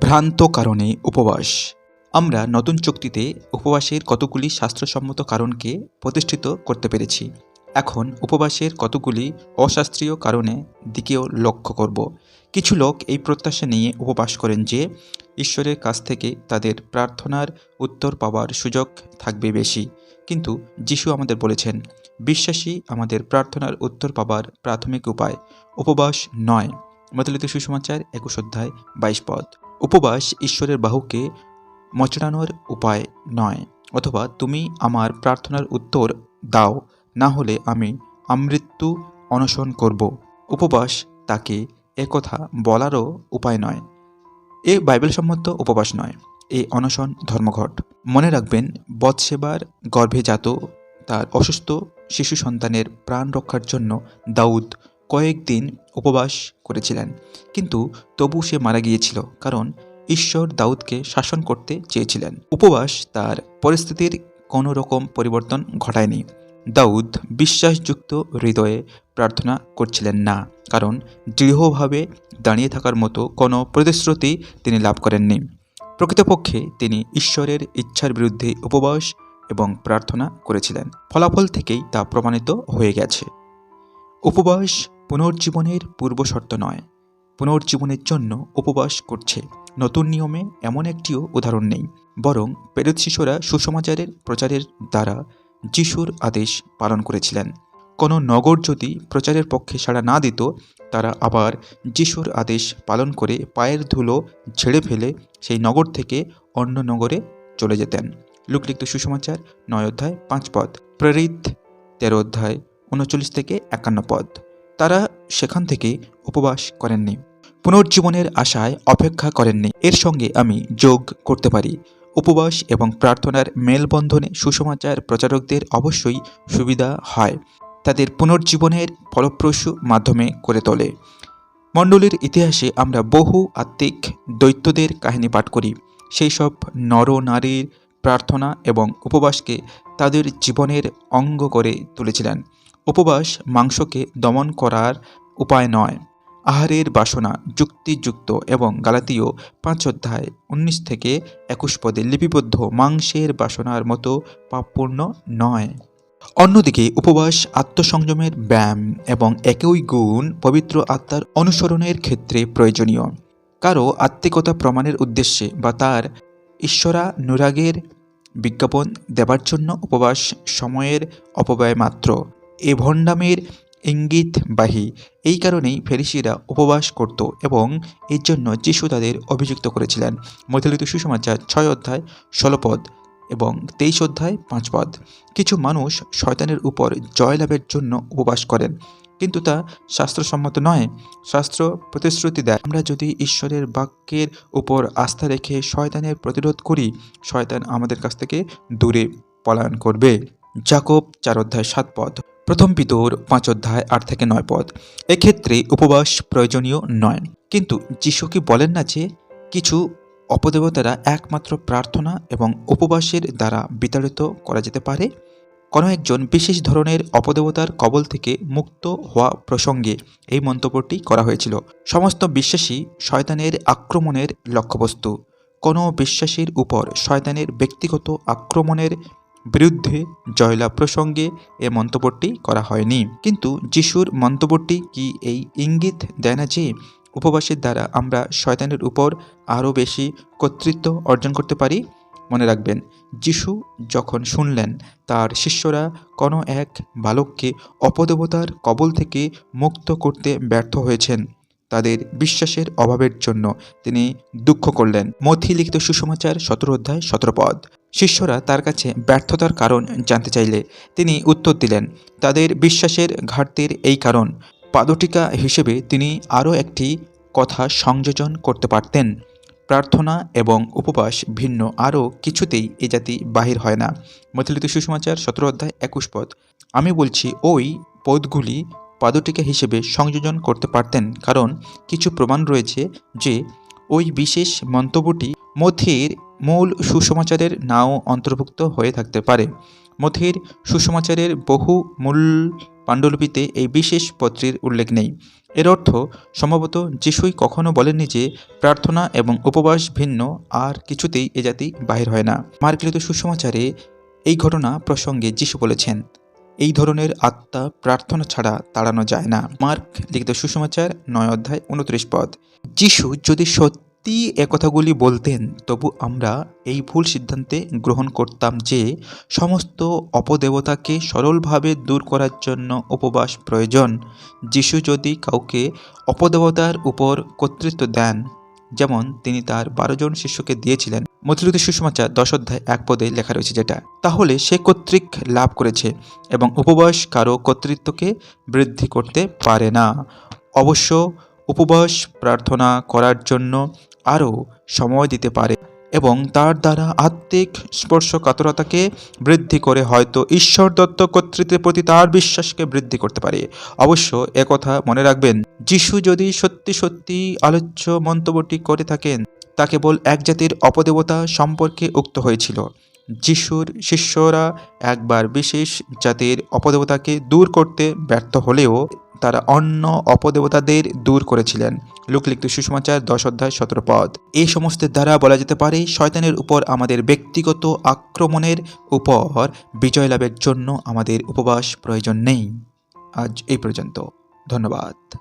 ভ্রান্ত কারণে উপবাস। আমরা নতুন চুক্তিতে উপবাসের কতগুলি শাস্ত্রসম্মত কারণকে প্রতিষ্ঠিত করতে পেরেছি। এখন উপবাসের কতগুলি অশাস্ত্রীয় কারণে দিকেও লক্ষ্য করব। কিছু লোক এই প্রত্যাশা নিয়ে উপবাস করেন যে, ঈশ্বরের কাছ থেকে তাদের প্রার্থনার উত্তর পাওয়ার সুযোগ থাকবে বেশি। কিন্তু যিশু আমাদের বলেছেন, বিশ্বাসী আমাদের প্রার্থনার উত্তর পাবার প্রাথমিক উপায় উপবাস নয়। মতলিত সুসমাচার, একুশ অধ্যায়, বাইশ পদ। উপবাস ঈশ্বরের বাহুকে মচড়ানোর উপায় নয়, অথবা তুমি আমার প্রার্থনার উত্তর দাও, না হলে আমি আমৃত্যু অনশন করব। উপবাস তাকে একথা বলারও উপায় নয়। এ বাইবেল সম্মত উপবাস নয়, এ অনশন ধর্মঘট। মনে রাখবেন, বৎসেবার গর্ভে জাত তার অসুস্থ শিশু সন্তানের প্রাণ রক্ষার জন্য দাউদ কয়েকদিন উপবাস করেছিলেন। কিন্তু তবু সে মারা গিয়েছিল কারণ ঈশ্বর দাউদকে শাসন করতে চেয়েছিলেন। উপবাস তার পরিস্থিতির কোনো রকম পরিবর্তন ঘটায়নি। দাউদ বিশ্বাসযুক্ত হৃদয়ে প্রার্থনা করছিলেন না, কারণ দৃঢ়ভাবে দাঁড়িয়ে থাকার মতো কোনো প্রতিশ্রুতি তিনি লাভ করেননি। প্রকৃতপক্ষে তিনি ঈশ্বরের ইচ্ছার বিরুদ্ধে উপবাস এবং প্রার্থনা করেছিলেন। ফলাফল থেকেই তা প্রমাণিত হয়ে গেছে। উপবাস পুনর্জীবনের পূর্বশর্ত নয়। পুনর্জীবনের জন্য উপবাস করছে। নতুন নিয়মে এমন একটিও উদাহরণ নেই। বরং প্রেরিত শিশুরা সুসমাচারের প্রচারের দ্বারা যিশুর আদেশ পালন করেছিলেন। কোনো নগর যদি প্রচারের পক্ষে সাড়া না দিত, তারা আবার যিশুর আদেশ পালন করে পায়ের ধুলো ঝেড়ে ফেলে সেই নগর থেকে অন্য নগরে চলে যেতেন। লোকলিখিত সুসমাচার, নয় অধ্যায়, পাঁচ পদ। প্রেরিত, তেরো অধ্যায়, উনচল্লিশ থেকে একান্ন পদ। তারা সেখান থেকে উপবাস করেননি। পুনর্জীবনের আশায় অপেক্ষা করেননি। এর সঙ্গে আমি যোগ করতে পারি। উপবাস এবং প্রার্থনার মেলবন্ধনে সুসমাচার প্রচারকদের অবশ্যই সুবিধা হয়। তাদের পুনর্জীবনের ফলপ্রসূ মাধ্যমে করে তোলে। মণ্ডলীর ইতিহাসে আমরা বহু আত্মিক দৈত্যদের কাহিনী পাঠ করি। সেই সব নর নারীর প্রার্থনা এবং উপবাসকে তাদের জীবনের অঙ্গ করে তুলেছিলেন। উপবাস মাংসকে দমন করার উপায় নয়। আহারের বাসনা যুক্তিযুক্ত এবং গালাতীয় পাঁচ অধ্যায় উনিশ থেকে একুশ পদে লিপিবদ্ধ মাংসের বাসনার মতো পাপপূর্ণ নয়। অন্যদিকে উপবাস আত্মসংযমের ব্যায়াম এবং একই গুণ পবিত্র আত্মার অনুসরণের ক্ষেত্রে প্রয়োজনীয়। কারও আত্মিকতা প্রমাণের উদ্দেশ্যে বা তার ঈশ্বরানুরাগের বিজ্ঞাপন দেবার জন্য উপবাস সময়ের অপব্যয় মাত্র। এ ভণ্ডামের ইঙ্গিতবাহী এই কারণেই ফেরিসিরা উপবাস করত এবং এর জন্য যিশু তাদের অভিযুক্ত করেছিলেন। মধ্যলিত সুসমাচার ছয় অধ্যায়, ষোলো পদ এবং তেইশ অধ্যায়, পাঁচ পদ। কিছু মানুষ শয়তানের উপর জয়লাভের জন্য উপবাস করেন, কিন্তু তা শাস্ত্রসম্মত নয়। শাস্ত্র প্রতিশ্রুতি দেয়, আমরা যদি ঈশ্বরের বাক্যের উপর আস্থা রেখে শয়তানের প্রতিরোধ করি, শয়তান আমাদের কাছ থেকে দূরে পলায়ন করবে। জাকব চার অধ্যায় সাত পদ। প্রথম পিতর পাঁচ অধ্যায় আট থেকে নয় পদ। এক্ষেত্রে উপবাস প্রয়োজনীয় নয়। কিন্তু যিশু কি বলেন না যে, কিছু অপদেবতারা একমাত্র প্রার্থনা এবং উপবাসের দ্বারা বিতাড়িত করা যেতে পারে? কোনো একজন বিশেষ ধরনের অপদেবতার কবল থেকে মুক্ত হওয়া প্রসঙ্গে এই মন্তব্যটি করা হয়েছিল। সমস্ত বিশ্বাসী শয়তানের আক্রমণের লক্ষ্যবস্তু। কোনো বিশ্বাসীর উপর শয়তানের ব্যক্তিগত আক্রমণের বিরুদ্ধে জয়লাভ প্রসঙ্গে এ মন্তব্যটি করা হয়নি। কিন্তু যিশুর মন্তব্যটি কি এই ইঙ্গিত দেয় না যে উপবাসের দ্বারা আমরা শয়তানের উপর আরও বেশি কর্তৃত্ব অর্জন করতে পারি? মনে রাখবেন, যিশু যখন শুনলেন, তার শিষ্যরা কোনো এক বালককে অপদেবতার কবল থেকে মুক্ত করতে ব্যর্থ হয়েছেন। তাদের বিশ্বাসের অভাবের জন্য তিনি দুঃখ করলেন। মথি লিখিত সুসমাচার সতেরো অধ্যায় সতেরো পদ। শিষ্যরা তার কাছে ব্যর্থতার কারণ জানতে চাইলে তিনি উত্তর দিলেন, তাদের বিশ্বাসের ঘাটতির এই কারণ। পাদটিকা হিসেবে তিনি আরও একটি কথা সংযোজন করতে পারতেন। প্রার্থনা এবং উপবাস ভিন্ন, আরও কিছুতেই এ জাতি বাহির হয় না। মথিলিত সুসমাচার সতেরো অধ্যায় একুশ পদ। আমি বলছি, ওই পদগুলি পাদটিকা হিসেবে সংযোজন করতে পারতেন, কারণ কিছু প্রমাণ রয়েছে যে ওই বিশেষ মন্তব্যটি মথির মূল সুসমাচারের নাও অন্তর্ভুক্ত হয়ে থাকতে পারে। মথির সুসমাচারের বহু মূল পাণ্ডুলিপিতে এই বিশেষ পত্রের উল্লেখ নেই। এর অর্থ সম্ভবত যিশুই কখনো বলেননি যে প্রার্থনা এবং উপবাস ভিন্ন, আর কিছুতেই এ জাতি বাহির হয় না। মার্কলিত সুসমাচারে এই ঘটনা প্রসঙ্গে যিশু বলেছেন এই ধরনের আত্মা প্রার্থনা ছাড়া তাড়ানো যায় না। মার্ক লিখিত সুসমাচার, নয় অধ্যায়, উনত্রিশ পদ। যিশু যদি সত্যি এ কথাগুলি বলতেন, তবু আমরা এই ভুল সিদ্ধান্তে গ্রহণ করতাম যে, সমস্ত অপদেবতাকে সরলভাবে দূর করার জন্য উপবাস প্রয়োজন। যিশু যদি কাউকে অপদেবতার উপর কর্তৃত্ব দেন যেমন তিনি তার বারো জন শিষ্যকে দিয়েছিলেন। মথিলিত সুষমাচার দশ অধ্যায় এক পদে লেখা রয়েছে যেটা, তাহলে সে কর্তৃক লাভ করেছে এবং উপবাস কারও কর্তৃত্বকে বৃদ্ধি করতে পারে না। অবশ্য উপবাস প্রার্থনা করার জন্য আরও সময় দিতে পারে। এবং তার দ্বারা আত্মিক স্পর্শকাতরতাকে বৃদ্ধি করে হয়তো ঈশ্বর দত্ত কর্তৃত্বের প্রতি তার বিশ্বাসকে বৃদ্ধি করতে পারে। অবশ্য একথা মনে রাখবেন, যিশু যদি সত্যি সত্যি আলোচ্য মন্তব্যটি করে থাকেন, তা কেবল এক জাতির অপদেবতা সম্পর্কে উক্ত হয়েছিল। যিশুর শিষ্যরা একবার বিশেষ জাতির অপদেবতাকে দূর করতে ব্যর্থ হলেও তারা অন্য অপদেবতাদের দূর করেছিলেন। লোকলিখিত সুষমাচার দশ অধ্যায় সতেরো পদ। এই সমস্তের দ্বারা বলা যেতে পারে, শয়তানের উপর আমাদের ব্যক্তিগত আক্রমণের উপর বিজয় লাভের জন্য আমাদের উপবাস প্রয়োজন নেই। আজ এই পর্যন্ত। ধন্যবাদ।